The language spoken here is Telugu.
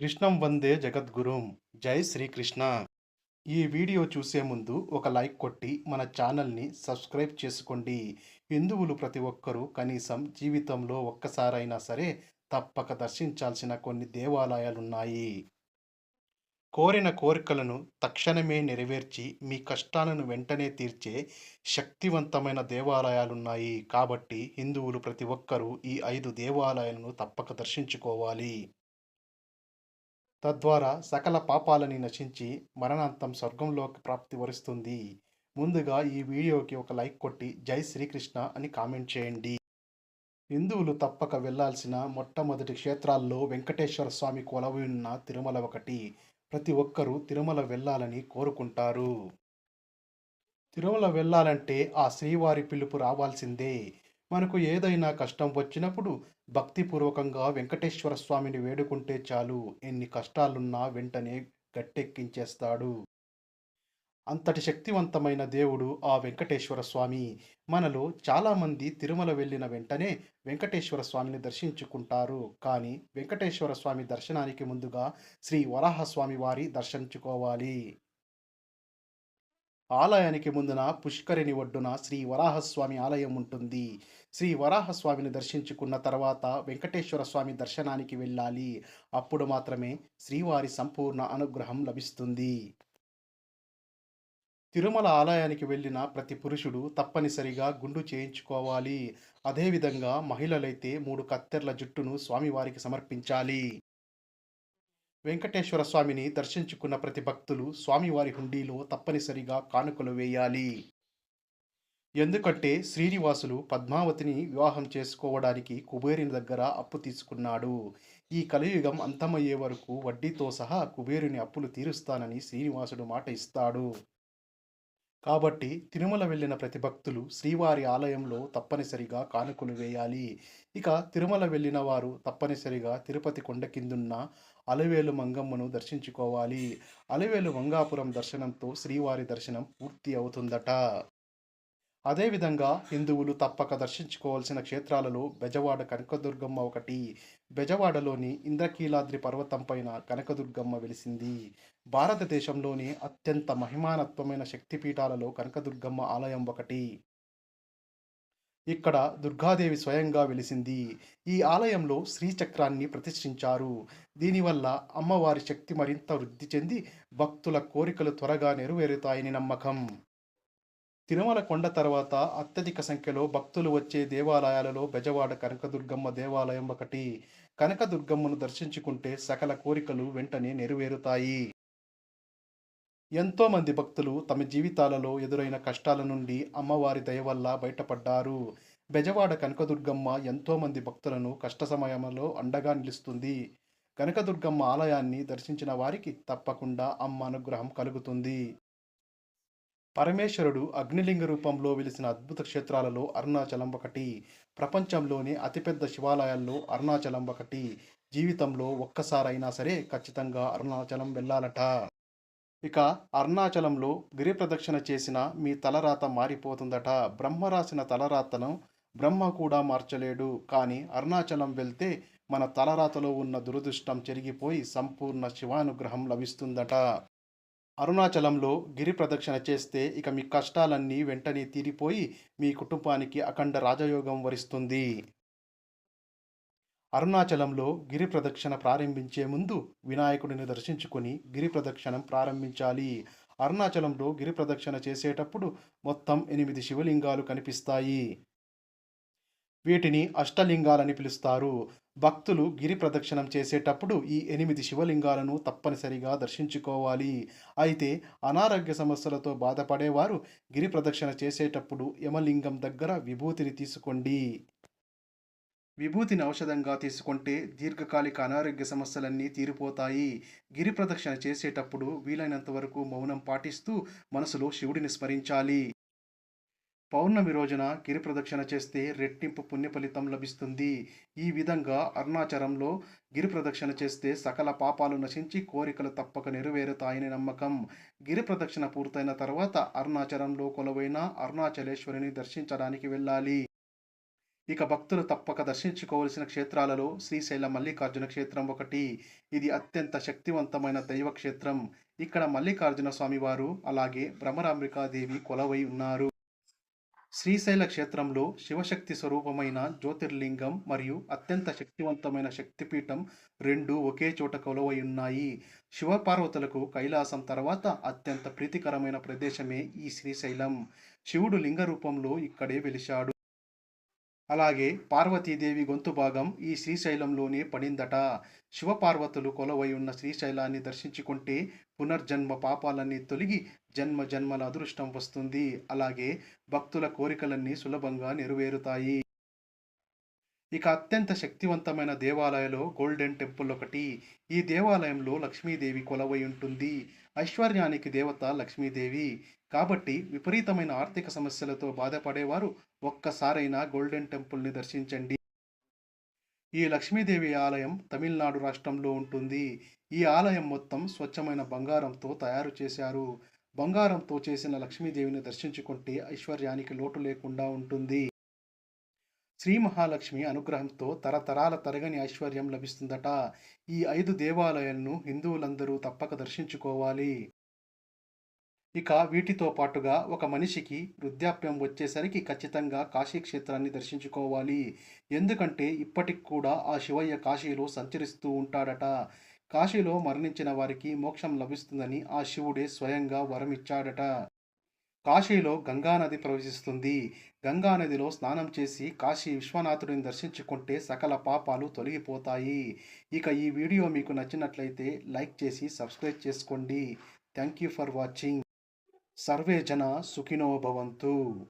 కృష్ణం వందే జగద్గురుం. జై శ్రీకృష్ణ. ఈ వీడియో చూసే ముందు ఒక లైక్ కొట్టి మన ఛానల్ని సబ్స్క్రైబ్ చేసుకోండి. హిందువులు ప్రతి ఒక్కరూ కనీసం జీవితంలో ఒక్కసారైనా సరే తప్పక దర్శించాల్సిన కొన్ని దేవాలయాలున్నాయి. కోరిన కోరికలను తక్షణమే నెరవేర్చి మీ కష్టాలను వెంటనే తీర్చే శక్తివంతమైన దేవాలయాలున్నాయి. కాబట్టి హిందువులు ప్రతి ఒక్కరూ ఈ ఐదు దేవాలయాలను తప్పక దర్శించుకోవాలి. తద్వారా సకల పాపాలని నశించి మరణాంతం స్వర్గంలోకి ప్రాప్తి వరుస్తుంది. ముందుగా ఈ వీడియోకి ఒక లైక్ కొట్టి జై శ్రీకృష్ణ అని కామెంట్ చేయండి. హిందువులు తప్పక వెళ్ళాల్సిన మొట్టమొదటి క్షేత్రాల్లో వెంకటేశ్వర స్వామి కొలవి ఉన్న తిరుమల ఒకటి. ప్రతి ఒక్కరూ తిరుమల వెళ్ళాలని కోరుకుంటారు. తిరుమల వెళ్ళాలంటే ఆ శ్రీవారి పిలుపు రావాల్సిందే. మనకు ఏదైనా కష్టం వచ్చినప్పుడు భక్తిపూర్వకంగా వెంకటేశ్వర స్వామిని వేడుకుంటే చాలు. ఎన్ని కష్టాలున్నా వెంటనే గట్టెక్కించేస్తాడు. అంతటి శక్తివంతమైన దేవుడు ఆ వెంకటేశ్వర స్వామి. మనలో చాలామంది తిరుమల వెళ్ళిన వెంటనే వెంకటేశ్వర స్వామిని దర్శించుకుంటారు. కానీ వెంకటేశ్వర స్వామి దర్శనానికి ముందుగా శ్రీ వరాహస్వామి వారి దర్శించుకోవాలి. ఆలయానికి ముందున పుష్కరిణి ఒడ్డున శ్రీ వరాహస్వామి ఆలయం ఉంటుంది. శ్రీ వరాహస్వామిని దర్శించుకున్న తర్వాత వెంకటేశ్వర స్వామి దర్శనానికి వెళ్ళాలి. అప్పుడు మాత్రమే శ్రీవారి సంపూర్ణ అనుగ్రహం లభిస్తుంది. తిరుమల ఆలయానికి వెళ్ళిన ప్రతి పురుషుడు తప్పనిసరిగా గుండు చేయించుకోవాలి. అదేవిధంగా మహిళలైతే మూడు కత్తెర్ల జుట్టును స్వామివారికి సమర్పించాలి. వెంకటేశ్వర స్వామిని దర్శించుకున్న ప్రతి భక్తులు స్వామివారి హుండీలో తప్పనిసరిగా కానుకలు వేయాలి. ఎందుకంటే శ్రీనివాసులు పద్మావతిని వివాహం చేసుకోవడానికి కుబేరుని దగ్గర అప్పు తీసుకున్నాడు. ఈ కలియుగం అంతమయ్యే వరకు వడ్డీతో సహా కుబేరుని అప్పులు తీరుస్తానని శ్రీనివాసుడు మాట ఇస్తాడు. కాబట్టి తిరుమల వెళ్ళిన ప్రతి భక్తులు శ్రీవారి ఆలయంలో తప్పనిసరిగా కానుకలు వేయాలి. ఇక తిరుమల వెళ్ళిన వారు తప్పనిసరిగా తిరుపతి కొండ కిందున్న అలవేలు మంగమ్మను దర్శించుకోవాలి. అలవేలు మంగాపురం దర్శనంతో శ్రీవారి దర్శనం పూర్తి అవుతుందట. అదేవిధంగా హిందువులు తప్పక దర్శించుకోవాల్సిన క్షేత్రాలలో బెజవాడ కనకదుర్గమ్మ ఒకటి. బెజవాడలోని ఇంద్రకీలాద్రి పర్వతం పైన కనకదుర్గమ్మ వెలిసింది. భారతదేశంలోని అత్యంత మహిమానత్వమైన శక్తిపీఠాలలో కనకదుర్గమ్మ ఆలయం ఒకటి. ఇక్కడ దుర్గాదేవి స్వయంగా వెలిసింది. ఈ ఆలయంలో శ్రీచక్రాన్ని ప్రతిష్ఠించారు. దీనివల్ల అమ్మవారి శక్తి మరింత వృద్ధి చెంది భక్తుల కోరికలు త్వరగా నెరవేరుతాయని నమ్మకం. తిరుమల కొండ తర్వాత అత్యధిక సంఖ్యలో భక్తులు వచ్చే దేవాలయాలలో బెజవాడ కనకదుర్గమ్మ దేవాలయం ఒకటి. కనకదుర్గమ్మను దర్శించుకుంటే సకల కోరికలు వెంటనే నెరవేరుతాయి. ఎంతోమంది భక్తులు తమ జీవితాలలో ఎదురైన కష్టాల నుండి అమ్మవారి దయ వల్ల బయటపడ్డారు. బెజవాడ కనకదుర్గమ్మ ఎంతోమంది భక్తులను కష్ట సమయంలో అండగా నిలుస్తుంది. కనకదుర్గమ్మ ఆలయాన్ని దర్శించిన వారికి తప్పకుండా అమ్మ అనుగ్రహం కలుగుతుంది. పరమేశ్వరుడు అగ్నిలింగ రూపంలో వెలిసిన అద్భుత క్షేత్రాలలో అరుణాచలం ఒకటి. ప్రపంచంలోనే అతిపెద్ద శివాలయాల్లో అరుణాచలం ఒకటి. జీవితంలో ఒక్కసారైనా సరే ఖచ్చితంగా అరుణాచలం వెళ్ళాలట. ఇక అరుణాచలంలో గిరి ప్రదక్షిణ చేసిన మీ తలరాత మారిపోతుందట. బ్రహ్మ రాసిన తలరాతను బ్రహ్మ కూడా మార్చలేడు. కానీ అరుణాచలం వెళ్తే మన తలరాతలో ఉన్న దురదృష్టం చెరిగిపోయి సంపూర్ణ శివానుగ్రహం లభిస్తుందట. అరుణాచలంలో గిరి ప్రదక్షిణ చేస్తే ఇక మీ కష్టాలన్నీ వెంటనే తీరిపోయి మీ కుటుంబానికి అఖండ రాజయోగం వరిస్తుంది. అరుణాచలంలో గిరి ప్రదక్షిణ ప్రారంభించే ముందు వినాయకుడిని దర్శించుకొని గిరి ప్రదక్షిణం ప్రారంభించాలి. అరుణాచలంలో గిరి ప్రదక్షిణ చేసేటప్పుడు మొత్తం ఎనిమిది శివలింగాలు కనిపిస్తాయి. వీటిని అష్టలింగాలని పిలుస్తారు. భక్తులు గిరి ప్రదక్షిణం చేసేటప్పుడు ఈ ఎనిమిది శివలింగాలను తప్పనిసరిగా దర్శించుకోవాలి. అయితే అనారోగ్య సమస్యలతో బాధపడేవారు గిరి ప్రదక్షిణ చేసేటప్పుడు యమలింగం దగ్గర విభూతిని తీసుకోండి. విభూతిని ఔషధంగా తీసుకుంటే దీర్ఘకాలిక అనారోగ్య సమస్యలన్నీ తీరిపోతాయి. గిరి ప్రదక్షిణ చేసేటప్పుడు వీలైనంత వరకు మౌనం పాటిస్తూ మనసులో శివుడిని స్మరించాలి. పౌర్ణమి రోజున గిరి ప్రదక్షిణ చేస్తే రెట్టింపు పుణ్య ఫలితం లభిస్తుంది. ఈ విధంగా అరుణాచలంలో గిరి ప్రదక్షిణ చేస్తే సకల పాపాలు నశించి కోరికలు తప్పక నెరవేరుతాయని నమ్మకం. గిరి ప్రదక్షిణ పూర్తయిన తర్వాత అరుణాచలంలో కొలువైన అరుణాచలేశ్వరిని దర్శించడానికి వెళ్ళాలి. ఇక భక్తులు తప్పక దర్శించుకోవలసిన క్షేత్రాలలో శ్రీశైల మల్లికార్జున క్షేత్రం ఒకటి. ఇది అత్యంత శక్తివంతమైన దైవ క్షేత్రం ఇక్కడ మల్లికార్జున స్వామివారు అలాగే భ్రమరాంబికాదేవి కొలవై ఉన్నారు. శ్రీశైల క్షేత్రంలో శివశక్తి స్వరూపమైన జ్యోతిర్లింగం మరియు అత్యంత శక్తివంతమైన శక్తిపీఠం రెండు ఒకే చోట కొలువై ఉన్నాయి. శివపార్వతులకు కైలాసం తర్వాత అత్యంత ప్రీతికరమైన ప్రదేశమే ఈ శ్రీశైలం. శివుడు లింగ రూపంలో ఇక్కడే వెలిశాడు. అలాగే పార్వతీదేవి గొంతు భాగం ఈ శ్రీశైలంలోనే పడిందట. శివపార్వతులు కొలవై ఉన్న శ్రీశైలాన్ని దర్శించుకుంటే పునర్జన్మ పాపాలన్నీ తొలగి జన్మ జన్మల అదృష్టం వస్తుంది. అలాగే భక్తుల కోరికలన్నీ సులభంగా నెరవేరుతాయి. ఇక అత్యంత శక్తివంతమైన దేవాలయంలో గోల్డెన్ టెంపుల్ ఒకటి. ఈ దేవాలయంలో లక్ష్మీదేవి కొలవై ఉంటుంది. ఐశ్వర్యానికి దేవత లక్ష్మీదేవి. కాబట్టి విపరీతమైన ఆర్థిక సమస్యలతో బాధపడేవారు ఒక్కసారైనా గోల్డెన్ టెంపుల్ని దర్శించండి. ఈ లక్ష్మీదేవి ఆలయం తమిళనాడు రాష్ట్రంలో ఉంటుంది. ఈ ఆలయం మొత్తం స్వచ్ఛమైన బంగారంతో తయారు చేశారు. బంగారంతో చేసిన లక్ష్మీదేవిని దర్శించుకుంటే ఐశ్వర్యానికి లోటు లేకుండా ఉంటుంది. శ్రీ మహాలక్ష్మి అనుగ్రహంతో తరతరాల తరగని ఐశ్వర్యం లభిస్తుందట. ఈ ఐదు దేవాలయాలను హిందువులందరూ తప్పక దర్శించుకోవాలి. ఇక వీటితో పాటుగా ఒక మనిషికి వృద్ధాప్యం వచ్చేసరికి ఖచ్చితంగా కాశీ క్షేత్రాన్ని దర్శించుకోవాలి. ఎందుకంటే ఇప్పటికి కూడా ఆ శివయ్య కాశీలో సంచరిస్తూ ఉంటాడట. కాశీలో మరణించిన వారికి మోక్షం లభిస్తుందని ఆ శివుడే స్వయంగా వరమిచ్చాడట. కాశీలో గంగానది ప్రవహిస్తుంది. గంగానదిలో స్నానం చేసి కాశీ విశ్వనాథుడిని దర్శించుకుంటే సకల పాపాలు తొలగిపోతాయి. ఇక ఈ వీడియో మీకు నచ్చినట్లయితే లైక్ చేసి సబ్స్క్రైబ్ చేసుకోండి. Thank you for watching. Survey జన సుఖినో భవంతు.